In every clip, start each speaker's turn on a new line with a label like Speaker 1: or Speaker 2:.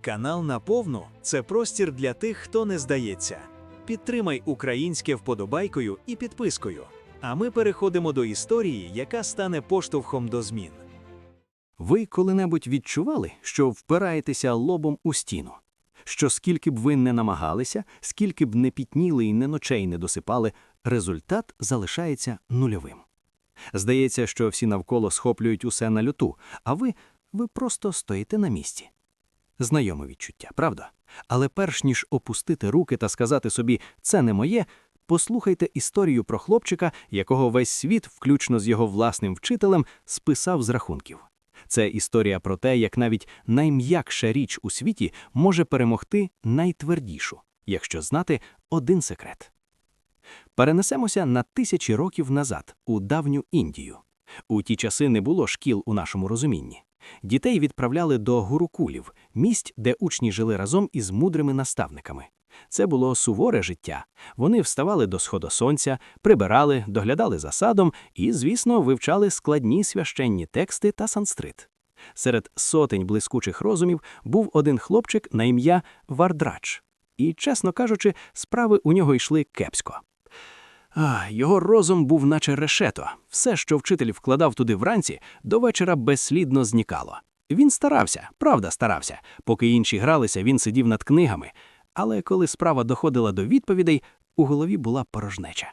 Speaker 1: Канал Наповну це простір для тих, хто не здається. Підтримай українське вподобайкою і підпискою. А ми переходимо до історії, яка стане поштовхом до змін.
Speaker 2: Ви коли-небудь відчували, що впираєтеся лобом у стіну? Що скільки б ви не намагалися, скільки б не пітніли і не ночей не досипали, результат залишається нульовим. Здається, що всі навколо схоплюють усе на люту, а ви, ви просто стоїте на місці. Знайоме відчуття, правда? Але перш ніж опустити руки та сказати собі «це не моє», послухайте історію про хлопчика, якого весь світ, включно з його власним вчителем, списав з рахунків. Це історія про те, як навіть найм'якша річ у світі може перемогти найтвердішу, якщо знати один секрет. Перенесемося на тисячі років назад, у давню Індію. У ті часи не було шкіл у нашому розумінні. Дітей відправляли до гурукулів, місць, де учні жили разом із мудрими наставниками. Це було суворе життя. Вони вставали до сходу сонця, прибирали, доглядали за садом і, звісно, вивчали складні священні тексти та санскрит. Серед сотень блискучих розумів був один хлопчик на ім'я Вардрач. І, чесно кажучи, справи у нього йшли кепсько. А, його розум був наче решето. Все, що вчитель вкладав туди вранці, до вечора безслідно зникало. Він старався, правда старався. Поки інші гралися, він сидів над книгами. Але коли справа доходила до відповідей, у голові була порожнеча.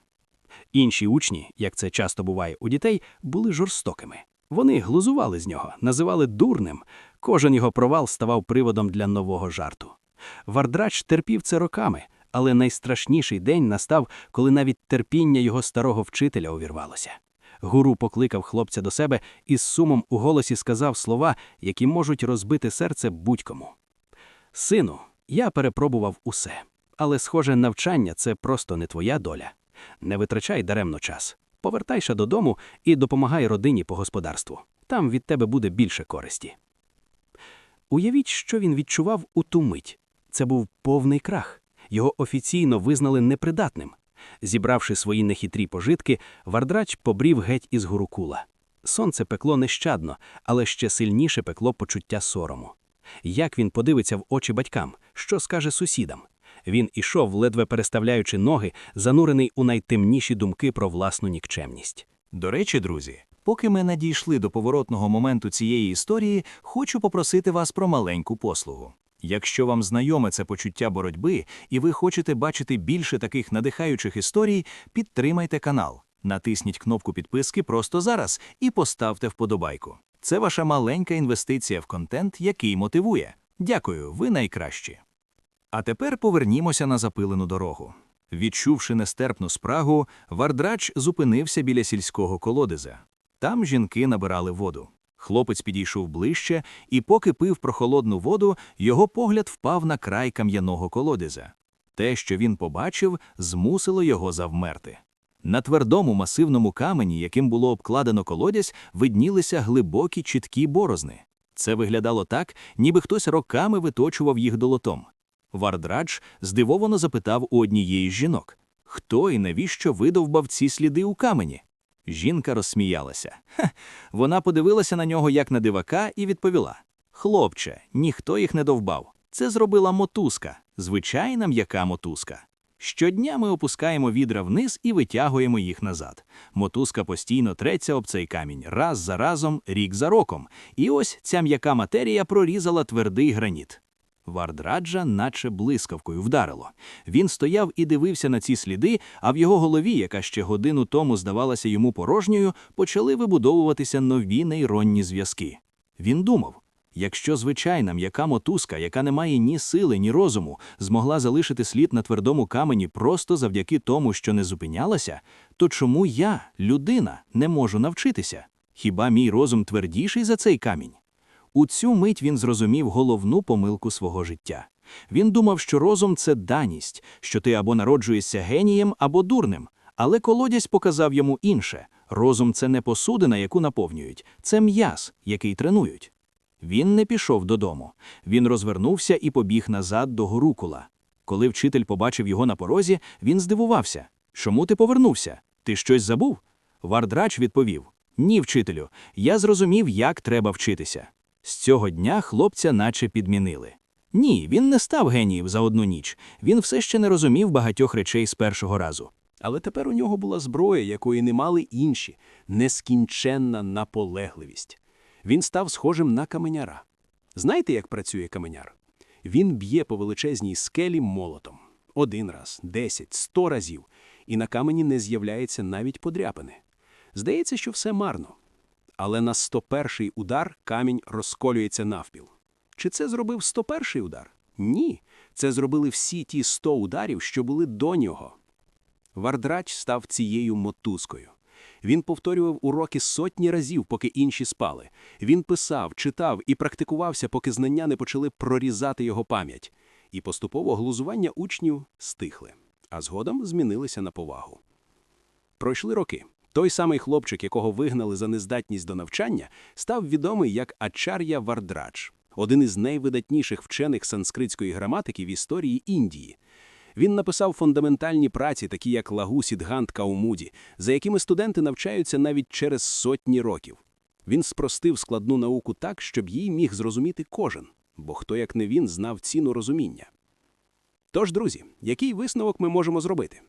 Speaker 2: Інші учні, як це часто буває у дітей, були жорстокими. Вони глузували з нього, називали дурним. Кожен його провал ставав приводом для нового жарту. Вардрач терпів це роками, але найстрашніший день настав, коли навіть терпіння його старого вчителя увірвалося. Гуру покликав хлопця до себе і з сумом у голосі сказав слова, які можуть розбити серце будь-кому. Сину, я перепробував усе, але, схоже, навчання це просто не твоя доля. Не витрачай даремно час. Повертайся додому і допомагай родині по господарству. Там від тебе буде більше користі. Уявіть, що він відчував у ту мить. Це був повний крах. Його офіційно визнали непридатним. Зібравши свої нехитрі пожитки, Вардрач побрів геть із гурукула. Сонце пекло нещадно, але ще сильніше пекло почуття сорому. Як він подивиться в очі батькам, що скаже сусідам? Він ішов, ледве переставляючи ноги, занурений у найтемніші думки про власну нікчемність.
Speaker 1: До речі, друзі, поки ми надійшли до поворотного моменту цієї історії, хочу попросити вас про маленьку послугу. Якщо вам знайоме це почуття боротьби і ви хочете бачити більше таких надихаючих історій, підтримайте канал, натисніть кнопку підписки просто зараз і поставте вподобайку. Це ваша маленька інвестиція в контент, який мотивує. Дякую, ви найкращі. А тепер повернімося на запилену дорогу. Відчувши нестерпну спрагу, Вардрач зупинився біля сільського колодезя. Там жінки набирали воду. Хлопець підійшов ближче, і поки пив прохолодну воду, його погляд впав на край кам'яного колодязя. Те, що він побачив, змусило його завмерти. На твердому масивному камені, яким було обкладено колодязь, виднілися глибокі чіткі борозни. Це виглядало так, ніби хтось роками виточував їх долотом. Вардрадж здивовано запитав у однієї з жінок, хто і навіщо видовбав ці сліди у камені. Жінка розсміялася. Ха, вона подивилася на нього як на дивака і відповіла: Хлопче, ніхто їх не довбав. Це зробила мотузка, звичайна м'яка мотузка. Щодня ми опускаємо відра вниз і витягуємо їх назад. Мотузка постійно треться об цей камінь раз за разом, рік за роком. І ось ця м'яка матерія прорізала твердий граніт. Вардраджа наче блискавкою вдарило. Він стояв і дивився на ці сліди, а в його голові, яка ще годину тому здавалася йому порожньою, почали вибудовуватися нові нейронні зв'язки. Він думав, якщо звичайна м'яка мотузка, яка не має ні сили, ні розуму, змогла залишити слід на твердому камені просто завдяки тому, що не зупинялася, то чому я, людина, не можу навчитися? Хіба мій розум твердіший за цей камінь? У цю мить він зрозумів головну помилку свого життя. Він думав, що розум це даність, що ти або народжуєшся генієм, або дурним. Але колодязь показав йому інше розум це не посудина, яку наповнюють, це м'яз, який тренують. Він не пішов додому. Він розвернувся і побіг назад до горукула. Коли вчитель побачив його на порозі, він здивувався. Чому ти повернувся? Ти щось забув? Вардрач відповів: Ні, вчителю, я зрозумів, як треба вчитися. З цього дня хлопця наче підмінили. Ні, він не став генієм за одну ніч. Він все ще не розумів багатьох речей з першого разу.
Speaker 2: Але тепер у нього була зброя, якої не мали інші нескінченна наполегливість. Він став схожим на каменяра. Знаєте, як працює каменяр? Він б'є по величезній скелі молотом. Один раз, десять, сто разів, і на камені не з'являється навіть подряпини. Здається, що все марно. Але на 101-й удар камінь розколюється навпіл. Чи це зробив 101-й удар? Ні. Це зробили всі ті 100 ударів, що були до нього. Вардрач став цією мотузкою. Він повторював уроки сотні разів, поки інші спали. Він писав, читав і практикувався, поки знання не почали прорізати його пам'ять. І поступово глузування учнів стихли, а згодом змінилися на повагу. Пройшли роки. Той самий хлопчик, якого вигнали за нездатність до навчання, став відомий як Ачар'я Вардрач, один із найвидатніших вчених санскритської граматики в історії Індії. Він написав фундаментальні праці, такі як Лагу Сідгант Каумуді, за якими студенти навчаються навіть через сотні років. Він спростив складну науку так, щоб її міг зрозуміти кожен, бо хто як не він знав ціну розуміння. Тож, друзі, який висновок ми можемо зробити?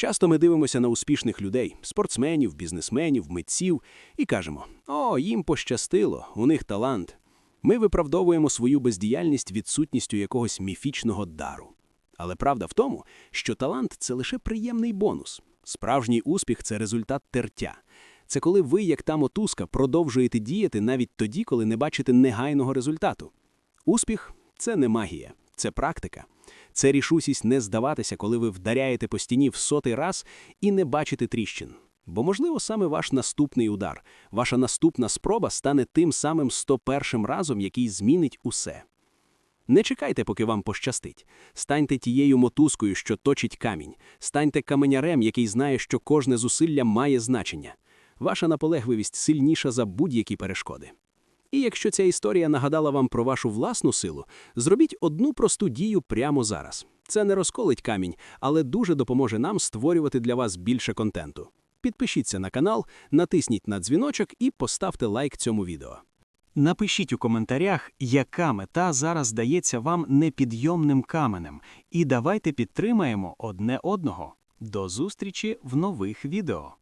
Speaker 2: Часто ми дивимося на успішних людей, спортсменів, бізнесменів, митців, і кажемо: о, їм пощастило, у них талант. Ми виправдовуємо свою бездіяльність відсутністю якогось міфічного дару. Але правда в тому, що талант це лише приємний бонус. Справжній успіх це результат тертя. Це коли ви, як та мотузка, продовжуєте діяти навіть тоді, коли не бачите негайного результату. Успіх це не магія, це практика. Це рішучість не здаватися, коли ви вдаряєте по стіні в сотий раз і не бачите тріщин. Бо, можливо, саме ваш наступний удар, ваша наступна спроба стане тим самим 101 разом, який змінить усе. Не чекайте, поки вам пощастить. Станьте тією мотузкою, що точить камінь. Станьте каменярем, який знає, що кожне зусилля має значення. Ваша наполегливість сильніша за будь-які перешкоди. І якщо ця історія нагадала вам про вашу власну силу, зробіть одну просту дію прямо зараз. Це не розколить камінь, але дуже допоможе нам створювати для вас більше контенту. Підпишіться на канал, натисніть на дзвіночок і поставте лайк цьому відео.
Speaker 3: Напишіть у коментарях, яка мета зараз здається вам непідйомним каменем, і давайте підтримаємо одне одного. До зустрічі в нових відео.